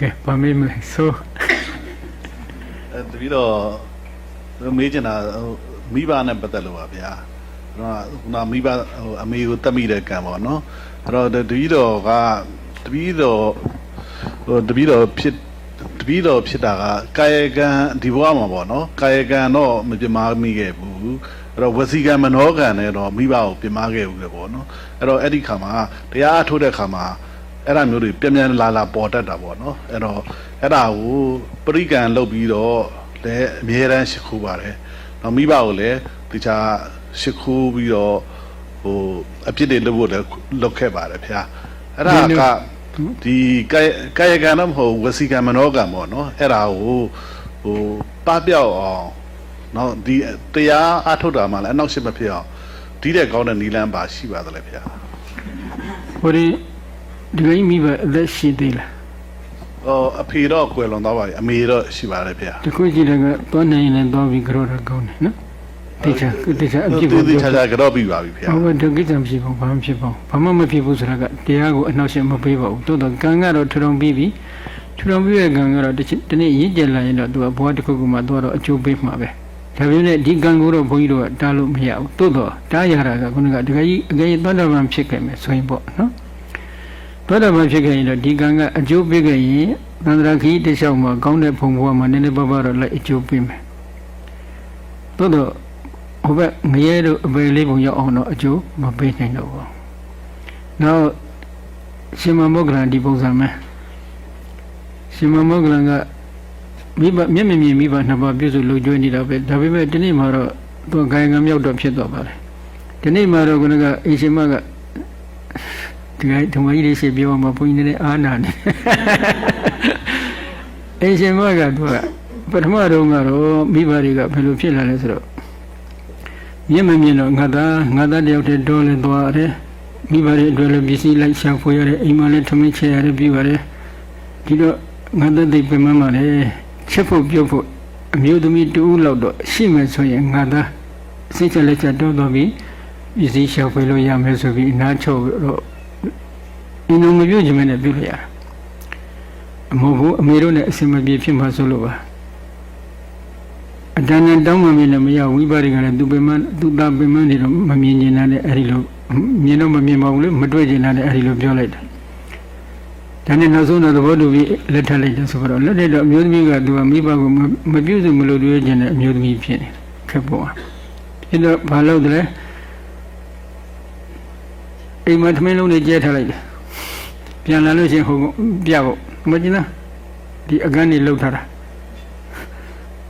ကဲဘာမေးမလဲဆိုအဲတပီတော့မေးချင်တာဟိုမိဘနဲ့ပတ်သက်လို့ပါဗျာတော့ခုနမိဘဟိုအမေကိုတတ်မိတဲ့ကံပေါ့နော်အဲ့တော့တပီတော့ကတပီတော့ဟိုတပီတော့ဖြစ်တပီတော့ဖြစ်တာကကာယကံဒီဘဝမှာပေါ့နော်ကာယကံတော့မပြမမိခဲ့ဘူးအဲ့တော့ဝစီကံမနောကံနဲ့တော့မိဘကိုပြမခဲ့ဘူးလေပေါ့နော်အဲ့တော့အဲ့ဒီခါမှာတရားအထုတ်တဲ့ခါမှာ အဲ့ဒါမျိုးတွေပြန်ပြန်လာလာပေါ်တတ်တာပေါ့နော်အဲ့တော့အဲ့ဒါကိုပရိကံလုပ်ပြီးတော့လည်းအမြဲတမ်းရှိခိုးပါတယ်။နောက်မိဘကိုလည်းတခြားရှိခိုးပြီးတော့ဟိုအပြစ်တွေလုပ်ဖို့လည်းလုပ်ခဲ့ပါတယ်ဗျာ။အဲ့ဒါကဒီကာယကာယကံတော့မဟုတ်ဝစီကံမနောကံပေါ့နော်။အဲ့ဒါကိုဟိုပပျောက်အောင်နော်ဒီတရားအထုတ်တာမှလည်းအနောက်ရှိမဖြစ်အောင်ဒီတဲ့ကောင်းတဲ့နီလန်းပါရှိပါသလဲဗျာ။ဟိုဒီ ဒီကိမိဘအသက်ရှိသေးလားဟောအဖေတော့ကွယ်လွန်သွားပါပြီအမေတော့ရှိပါတယ်ဗျာတခုကြည့်တယ်ကသွားနိုင်ရင်လည်းသွားပြီးကြောတော့ကောင်းတယ်နော်တိချာတိချာအပြစ်သူကိုသူပြောချာချာကတော့ပြီးပါပြီဗျာဟုတ်ကဲ့ဒီကိစ္စမရှိဘူးဘာမှဖြစ်ပါဘူးဘာမှမဖြစ်ဘူးဆိုတာကတရားကိုအနှောက်အယှက်မပေးပါဘူးတိုးတော့ကံကတော့ထူထောင်ပြီးပြီထူထောင်ပြီးတဲ့ကံကတော့တစ်ချက်တနေ့ရင့်ကျက်လာရင်တော့သူကဘဝတစ်ခုခုမှသွားတော့အကျိုးပေးမှာပဲဒါပေမဲ့ဒီကံကိုတော့ဘုန်းကြီးတို့ကတားလို့မရဘူးတိုးတော့တားရတာကခုနကတကယ်ကြီးအကယ်၍သောတာပန်ဖြစ်ခဲ့မယ်ဆိုရင်ပေါ့နော် သောတာပန်ဖြစ်ခဲ့ရင်တော့ဒီကံကအကျိုးပေးခဲ့ရင်သန္တရာခီးတစ်လျှောက်မှာကောင်းတဲ့ဘုံဘဝမှာနည်းနည်းပါးပါးတော့လိုက်အကျိုးပေးမယ်တိုးတော့ဟိုဘက်ငရဲတို့အပေလေးပုံရောက်အောင်တော့အကျိုးမပေးနိုင်တော့ဘူး။နောက်ရှင်မမောဂလန်ဒီပုံစံမဲ့ရှင်မမောဂလန်ကမိဘမျက်မြင်မြင်မိဘနှစ်ပါးပြည့်စုံလုံကျွေးနေတာပဲဒါပေမဲ့ဒီနေ့မှာတော့သူကခိုင်ငံမြောက်တော့ဖြစ်သွားပါတယ်။ဒီနေ့မှာတော့ခုနကအရှင်မက ဒီကဓမ္မကြီးလေးရှိပြောမှာဘုန်းကြီးနဲ့အာနာနေ။အရှင်မကသူကပထမတော့ကတော့မိဘတွေကဘယ်လိုဖြစ်လာလဲဆိုတော့မြင်မမြင်တော့ငါသားငါသားတယောက်တည်းတော့လဲသွားရတယ်မိဘတွေအတွက်လည်းပစ္စည်းလိုက်ရှာဖွေရတယ်အိမ်မှာလည်းထမင်းချက်ရတယ်ပြီးပါတယ်ဒီတော့ငါသားသိပင်မမှလည်းချက်ဖို့ပြုတ်ဖို့အမျိုးသမီးတူဦးလောက်တော့ရှိမယ်ဆိုရင်ငါသားစိတ်ချက်လက်ချက်တော့တော့ပြီးပစ္စည်းရှာဖွေလို့ရမယ်ဆိုပြီးအနားချုပ်တော့ အင်းလုံးမပြုတ်ချင်မနဲ့ပြုတ်လိုက်ရတာအမဟုတ်ဘူးအမေတို့နဲ့အစင်မပြေဖြစ်မှာဆိုလို့ပါအတန်တန်တောင်းမှမြင်လည်းမရဝိပါရိကလည်းသူပင်မသူသားပင်မနေတော့မမြင်ကျင်တာနဲ့အဲ့ဒီလိုမြင်တော့မမြင်ပါဘူးလေမတွေ့ကျင်တာနဲ့အဲ့ဒီလိုပြောလိုက်တယ်ဒါနဲ့နောက်ဆုံးတော့သဘောတူပြီးလက်ထပ်လိုက်တယ်ဆိုတော့လက်ထပ်တော့အမျိုးသမီးကသူကမိဘကိုမပြုစုမလို့တွေ့ကျင်တဲ့အမျိုးသမီးဖြစ်နေခက်ပေါ်ဖြစ်တော့ဘာလို့လဲအိမ်မှာသမင်းလုံးလေးကျဲထားလိုက်တယ် ပြန်လာလို့ချင်းဟိုပြဖို့မကျင်လားဒီအကန်းကြီးလှုပ်ထားတာ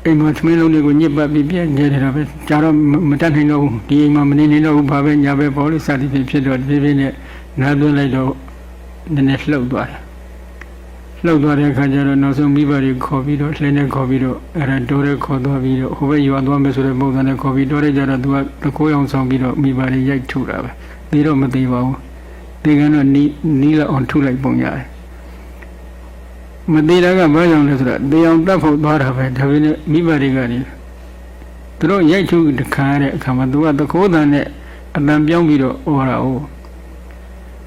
အိမ်မှာသမင်းလုံးတွေကိုညစ်ပတ်ပြီးပြည့်နေတယ်တော့ပဲကြာတော့မတတ်နိုင်တော့ဘူးဒီအိမ်မှာမနေနိုင်တော့ဘူးဘာပဲညာပဲပေါ်လို့စသည်ဖြင့်ဖြစ်တော့ဒီပြင်းနဲ့နားသွင်းလိုက်တော့နည်းနည်းလှုပ်သွားတယ်လှုပ်သွားတဲ့အခါကျတော့နောက်ဆုံးမိဘတွေခေါ်ပြီးတော့လှင်းနဲ့ခေါ်ပြီးတော့အဲ့ဒါတိုးရဲခေါ်သွားပြီးတော့ဟိုဘက်ရွာသွားမယ်ဆိုတဲ့ပုံစံနဲ့ခေါ်ပြီးတိုးရဲကြတော့သူကတကိုးအောင်ဆောင်ပြီးတော့မိဘတွေရိုက်ထုတာပဲသေးတော့မသေးပါဘူး ဒီကတော့နီးနီးလောက်အောင်ထုလိုက်ပုံရတယ်မသေးတာကဘာကြောင့်လဲဆိုတော့တေအောင်တတ်ဖို့သွားတာပဲဒါပေမဲ့မိဘတွေကနေသူတို့ရိုက်ထုတခါရတဲ့အခါမှာသူကသခိုးတန်နဲ့အတန်ပြောင်းပြီးတော့ဩတာ哦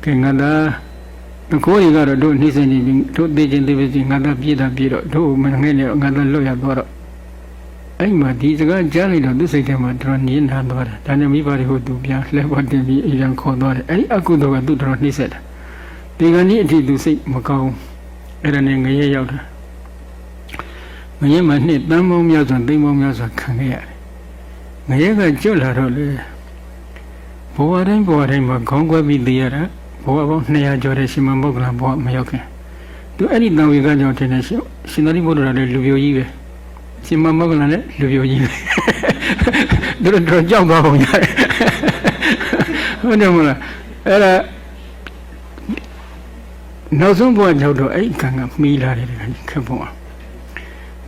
ကဲငါသားသခိုးတွေကတော့တို့နှိမ့်စင်နေပြီတို့သိချင်းသိပါစီငါသားပြေးတာပြေးတော့တို့မငဲ့နေတော့ငါသားလွတ်ရသွားတော့ အဲ့မှာဒီစကားကြားလိုက်တော့သူစိတ်ထဲမှာတော်တော်ညင်းနာသွားတယ်ဒါနဲ့မိဘတွေဟိုသူပြန်လှဲပေါ်တင်ပြီးအရင်ခေါ်သွားတယ်အဲ့ဒီအကုသိုလ်ကသူ့တော်တော်နှိမ့်ဆက်တာဒီကနေ့အထိသူစိတ်မကောင်းဘူးအဲ့ဒါနဲ့ငရဲရောက်တာငရဲမှာနှစ်တန်းပေါင်းများစွာသိန်းပေါင်းများစွာခံခဲ့ရတယ်ငရဲကကျွတ်လာတော့လေဘဝတိုင်းဘဝတိုင်းမှာခေါင်းကွဲပြီးသိရတာဘဝပေါင်း200ကျော်တဲ့ရှင်မဘုရားဘဝမရောက်ခင်သူအဲ့ဒီတန်ဝေကကြောင့်ထင်တယ်ရှင်ရှင်သာရိပုတ္တရာလည်းလူပြိုကြီးပဲ ရှင်မဘုရားလည်းလူပြိုကြီးပဲသူတို့တော့ကြောက်သွားပုံရတယ်ဟုတ်တယ်မလားအဲ့ဒါနောက်ဆုံးဘဝရောက်တော့အဲ့ဒီကံကမီးလာတယ်တခါကြီးခက်ပုံအောင်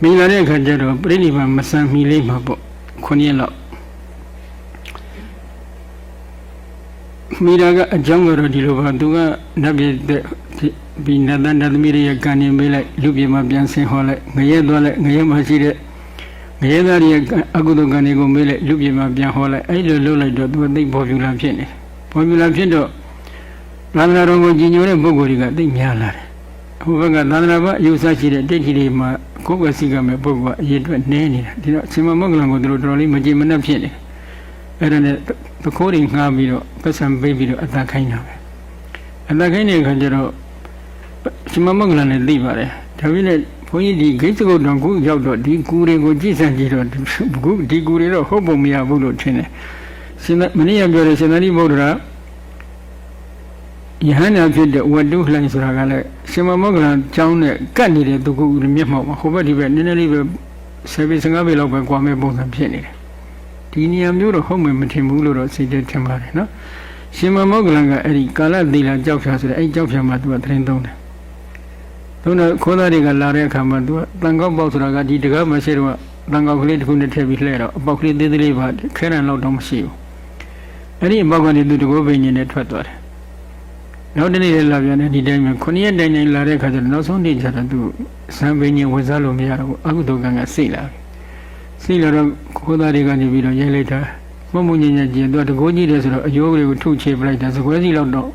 မီးလာတဲ့အခါကျတော့ပြိဋိဘံမဆန်မီလေးမှာပေါ့ခုနှစ်ရက်လောက်မိတာကအကြောင်းကတော့ဒီလိုပါသူကနတ်ပြည်တဲ့ဒီနတ်တန်နတ်သမီးတွေရဲ့ကံနေမေးလိုက်လူပြည်မှာပြန်ဆင်းဟောလိုက်ငရဲသွားလိုက်ငရဲမှာရှိတဲ့ ငရဲသားတွေရဲ့အကုသိုလ်ကံတွေကိုမေးလိုက်လူပြည်မှာပြန်ဟောလိုက်အဲ့လိုလုပ်လိုက်တော့သူကသိပေါ်ပြူလာဖြစ်နေပေါ်ပြူလာဖြစ်တော့သာသနာတော်ကိုကြီးညိုတဲ့ပုဂ္ဂိုလ်တွေကသိများလာတယ်ဟိုဘက်ကသာသနာ့ဘအယူဆရှိတဲ့တိတ်တိတွေမှာကိုယ်ကစီကမဲ့ပုဂ္ဂိုလ်ကအရေးအတွက်နည်းနေတာဒီတော့အရှင်မမောကလန်ကိုသူတို့တော်တော်လေးမကြည်မနှက်ဖြစ်နေအဲ့ဒါနဲ့သခိုးတွေငှားပြီးတော့ပတ်စံပေးပြီးတော့အသာခိုင်းတာပဲအသာခိုင်းတဲ့အခါကျတော့အရှင်မမောကလန်လည်းသိပါတယ်ဒါပေမဲ့ ဘုန်းကြီးဒီဂိတ်စကုတ်တော်ကိုရောက်တော့ဒီကူတွေကိုကြည့်စံကြည့်တော့ခုဒီကူတွေတော့ဟုတ်ပုံမရဘူးလို့ထင်တယ်ရှင်မနေ့ကပြောတဲ့ရှင်သာရိပုတ္တရာယဟန္တာဖြစ်တဲ့ဝတ္တုလှိုင်းဆိုတာကလည်းရှင်မမောကလန်ကျောင်းနဲ့ကတ်နေတဲ့သူကမျက်မှောက်မှာဟိုဘက်ဒီဘက်နည်းနည်းလေးပဲ10ပေ15ပေလောက်ပဲကွာမဲ့ပုံစံဖြစ်နေတယ်ဒီနေရာမျိုးတော့ဟုတ်မှမထင်ဘူးလို့တော့စိတ်ထဲထင်ပါတယ်နော်ရှင်မမောကလန်ကအဲ့ဒီကာလသီလကြောက်ဖြာဆိုတဲ့အဲ့ကြောက်ဖြာမှာသူကသရင်သုံးတယ် သုံးတော့ခိုးသားတွေကလာတဲ့အခါမှာသူကတန်ကောက်ပေါက်ဆိုတာကဒီတကားမရှိတော့တန်ကောက်ကလေးတစ်ခုနဲ့ထည့်ပြီးလှဲတော့အပေါက်ကလေးသေးသေးလေးပါခဲရန်လောက်တော့မရှိဘူးအဲ့ဒီအပေါက်ကနေသူတကောပင်ကြီးနဲ့ထွက်သွားတယ်နောက်တနေ့လည်းလာပြန်တယ်ဒီတိုင်းမှာခုနှစ်ရက်တိုင်တိုင်လာတဲ့ခါကျတော့နောက်ဆုံးနေ့ကျတော့သူဇံပင်ကြီးဝင်စားလို့မရတော့ဘူးအကုသိုလ်ကံကစိတ်လာပြီစိတ်လာတော့ခိုးသားတွေကနေပြီးတော့ရိုက်လိုက်တာမုံမုံညင်ညင်ကျင်သူကတကိုးကြီးတယ်ဆိုတော့အယိုးတွေကိုထုချေပလိုက်တာစကွဲစီလောက်တော့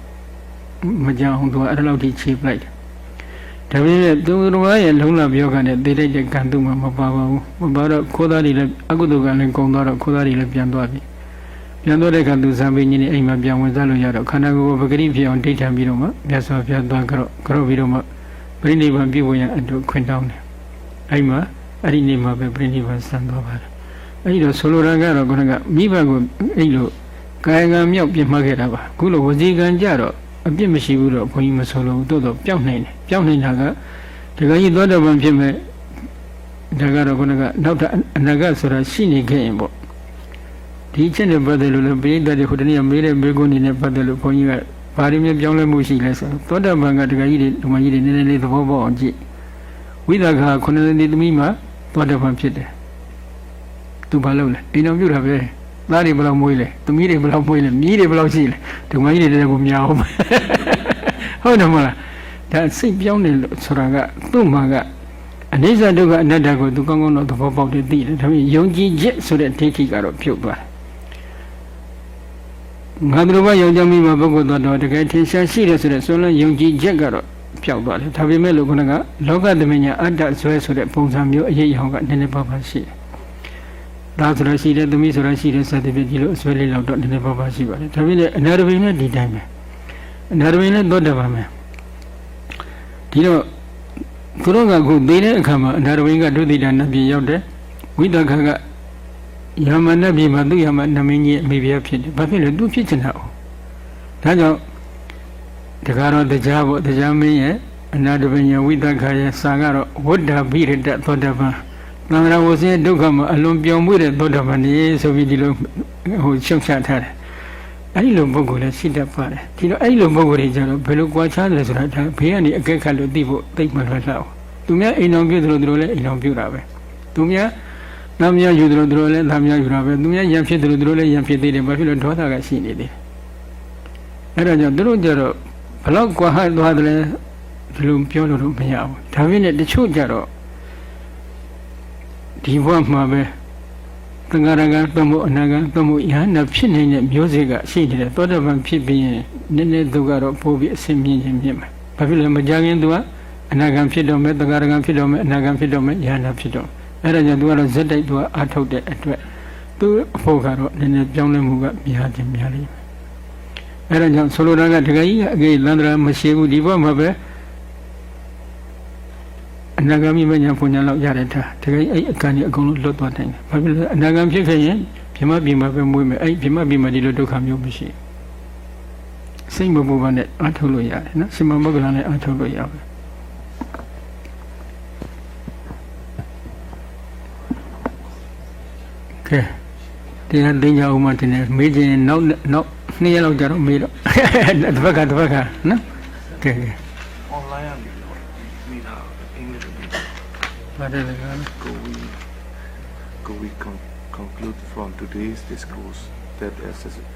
မကြအောင်သူကအဲ့လောက်ထိချေပလိုက်တယ် ဒါပေမဲ့သူတော်ရဲ့လုံးလာပြောကနေတည်တဲ့ကံသူ့မှာမပါပါဘူးမပါတော့ခိုးသားတွေလည်းအကုသိုလ်ကံလည်းကုံသွားတော့ခိုးသားတွေလည်းပြန်သွားပြီပြန်တော့တဲ့အခါသူဇံပင်းကြီးနဲ့အိမ်မှာပြန်ဝင်စားလို့ရတော့ခန္ဓာကိုယ်ကိုပဂရိဖြစ်အောင်ဒိဋ္ဌံပြီးတော့မှမြတ်စွာဘုရားသွားကြတော့ကြတော့ပြီးတော့မှပြိဋိဘံပြုဝင်ရအတူခွင့်တောင်းတယ်အဲ့မှာအဲ့ဒီနေ့မှာပဲပြိဋိဘံဆံသွားပါတယ်အဲ့ဒီတော့ဆိုလိုတာကတော့ခုနကမိဘကိုအဲ့လိုကာယကံမြောက်ပြစ်မှတ်ခဲ့တာပါအခုလိုဝစီကံကြတော့ အပြစ်မရှိဘူးတော့ဘုန်းကြီးမဆိုလို့တိုးတော့ပျောက်နိုင်တယ်ပျောက်နေတာကတကယ်ကြီးသောတော်ဘံဖြစ်မဲ့ဒါကတော့ခုနကနောက်ထပ်အနာဂတ်ဆိုတာရှိနေခဲ့ရင်ပေါ့ဒီအချက်နဲ့ပတ်သက်လို့လည်းပရိသတ်တွေဟိုတနေ့ကမေးတဲ့မေးခွန်းတွေနဲ့ပတ်သက်လို့ဘုန်းကြီးကဘာတွေမျိုးပြောင်းလဲမှုရှိလဲဆိုတော့သောတာပန်ကတကကြီးတွေဓမ္မကြီးတွေနည်းနည်းလေးသဘောပေါက်အောင်ကြည့်ဝိသကခုနှစ်နှစ်သမီးမှာသောတာပန်ဖြစ်တယ်သူဘာလုပ်လဲအိမ်တော်ပြုတာပဲ သားတွေဘယ်လောက်မွေးလဲသမီးတွေဘယ်လောက်မွေးလဲမြီးတွေဘယ်လောက်ရှိလဲဓမ္မကြီးတွေတည်းကမြာအောင်ဟုတ်တယ်မလားဒါစိတ်ပြောင်းတယ်လို့ဆိုတာကသူ့မှာကအနိစ္စဒုက္ခအနတ္တကိုသူကောင်းကောင်းတော့သဘောပေါက်တယ်သိတယ်ဒါပေမဲ့ယုံကြည်ချက်ဆိုတဲ့ဒိဋ္ဌိကတော့ပြုတ်သွားတယ်ငါတို့ကယုံကြည်မိမှာပုဂ္ဂိုလ်တော်တကယ်ထင်ရှားရှိတယ်ဆိုတဲ့ဆိုလို့ယုံကြည်ချက်ကတော့ပျောက်သွားတယ်ဒါပေမဲ့လို့ခုနကလောကသမညာအတ္တဇွဲဆိုတဲ့ပုံစံမျိုးအရေးအဟောင်းကနည်းနည်းပါးပါးရှိတယ် ဒါဆိုလို့ရှိတယ်သမီးဆိုလို့ရှိတယ်စသဖြင့်ဒီလိုအစွဲလေးလောက်တော့နည်းနည်းပါးပါးရှိပါတယ်ဒါပေမဲ့အနာရဘိနဲ့ဒီတိုင်းပဲအနာရဘိနဲ့သောတပန်ပဲဒီတော့သူတို့ကခုသေးတဲ့အခါမှာအနာရဘိကဒုတိယနတ်ပြည်ရောက်တယ်ဝိတခကယမနတ်ပြည်မှာသူ့ယမနမင်းကြီးအမိဖုရားဖြစ်တယ်။ဘာဖြစ်လဲသူဖြစ်ချင်တာ哦။ဒါကြောင့်တကားတော့တရားပေါ့တရားမင်းရဲ့အနာတပညာဝိသခာရဲ့စာကတော့ဝဋ္ဌဘိရတသောတပန် သံဃာဝဆင်းဒုက္ခမှာအလွန်ပြောင်းမှုတဲ့သောတပန်ကြီးဆိုပြီးဒီလိုဟိုရှုပ်ချထားတယ်။အဲဒီလိုပုဂ္ဂိုလ်လည်းရှိတတ်ပါတယ်။ဒီတော့အဲဒီလိုပုဂ္ဂိုလ်တွေကျတော့ဘယ်လိုကြွားချတယ်ဆိုတာဒါဘေးကနေအကဲခတ်လို့သိဖို့သိမှလွယ်လောက်။သူများအိမ်တော်ပြုသလိုသူတို့လည်းအိမ်တော်ပြုတာပဲ။သူများနာမည်ယူတယ်လို့သူတို့လည်းနာမည်ယူတာပဲသူများရံဖြစ်တယ်လို့သူတို့လည်းရံဖြစ်သေးတယ်ဘာဖြစ်လို့ဒေါသကရှိနေတယ်အဲ့ဒါကြောင့်သူတို့ကြတော့ဘလောက်ကွာဟသွားတယ်လဲဒီလိုပြောလို့တော့မရဘူးဒါပေမဲ့တချို့ကြတော့ ဒီဘဝမှာပဲသံဃာရကသမုအနာကသမုယဟနာဖြစ်နေတဲ့မျိုးစေ့ကရှိနေတယ်သောတပန်ဖြစ်ပြီးရင်နည်းနည်းသူကတော့ပို့ပြီးအစင်မြင့်ခြင်းမြင့်မယ်ဘာဖြစ်လို့မကြခင်သူကအနာဂံဖြစ်တော့မယ်သံဃာရကဖြစ်တော့မယ်အနာဂံဖြစ်တော့မယ်ယဟနာဖြစ်တော့မယ်အဲ့ဒါကြောင့်သူကတော့ဇက်တိုက်သူကအာထုတ်တဲ့အတွက်သူအဖို့ကတော့နည်းနည်းပြောင်းလဲမှုကများခြင်းများလိမ့်မယ်အဲ့ဒါကြောင့်ဆိုလိုတာကတကယ်ကြီးကအကေလန္ဒရာမရှိဘူးဒီဘက်မှာပဲ အနာဂမ်မိမညာဖွညာလောက်ရတဲ့ထားတကယ်အဲ့အကံကြီးအကုန်လုံးလွတ်သွားနိုင်တယ်ဘာဖြစ်လဲအနာဂမ်ဖြစ်ခဲ့ရင်ပြမပြမပဲမွေးမယ်အဲ့ပြမပြမဒီလိုဒုက္ခမျိုးမရှိစိတ်မပူပါနဲ့အာထုတ်လို့ရတယ်နော်ရှင်မမဂ္ဂလနဲ့အာထုတ်လို့ရတယ်ကဲတရားသိကြအောင်မတင်တယ်မေးခြင်းနောက်နောက်နှစ်ရက်လောက်ကြာတော့မေးတော့တစ်ဘက်ကတစ်ဘက်ကနော်ကဲကဲ online ပါတယ်လေကော go we go we con- conclude from today's discourse that a su-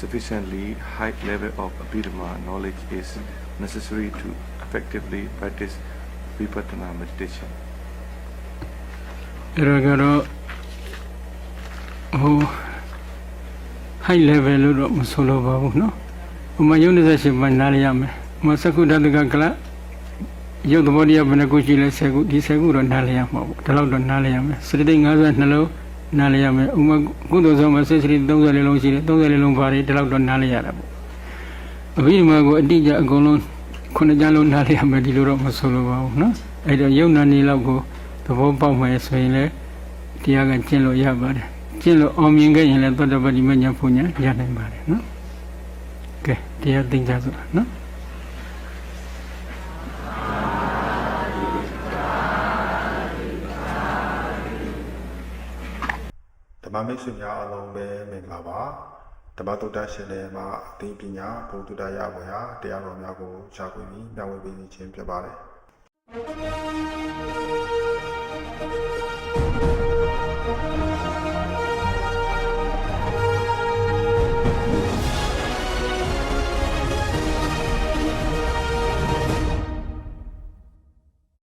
sufficiently high level of abhidhamma knowledge is necessary to effectively practice vipassana meditation အဲ့ဒါကတော့ဟို high level လို့တော့မဆိုလိုပါဘူးနော်ဥမာယုံ28ပါးနားရရမယ်ဥမာသက္ကုတ္တကကလ ရုပ်သဘောတရားဘယ်နှခုရှိလဲ10ခုဒီ10ခုတော့နားလည်ရမှာပေါ့ဒါတော့တော့နားလည်ရမယ်စတိတိ50နှလုံးနားလည်ရမယ်ဥမာကုသိုလ်ဆောင်မှာစိတ်စတိ30လေးလုံးရှိတယ်30လေးလုံးပါတယ်ဒါတော့တော့နားလည်ရတာပေါ့အဘိဓမ္မာကိုအတိအကျအကုန်လုံးခုနှစ်ကြလုံးနားလည်ရမယ်ဒီလိုတော့မဆိုလိုပါဘူးနော်အဲ့တော့ယုံနာနေလောက်ကိုသဘောပေါက်မယ်ဆိုရင်လည်းတရားကကျင့်လို့ရပါတယ်ကျင့်လို့အောင်မြင်ခဲ့ရင်လည်းသောတပတိမညာဘုညာရနိုင်ပါတယ်နော်ကဲတရားသိကြစို့နော် မိတ်ဆွေများအားလုံးပဲမင်္ဂလာပါဓမ္မတုဒ္ဒရှင်တွေမှာအသိပညာဘုဒ္ဓတရားပေါ်ရာတရားတော်များကိုရှားပွင့်ပြီးမျှဝေပေးခြင်းဖြစ်ပါတယ်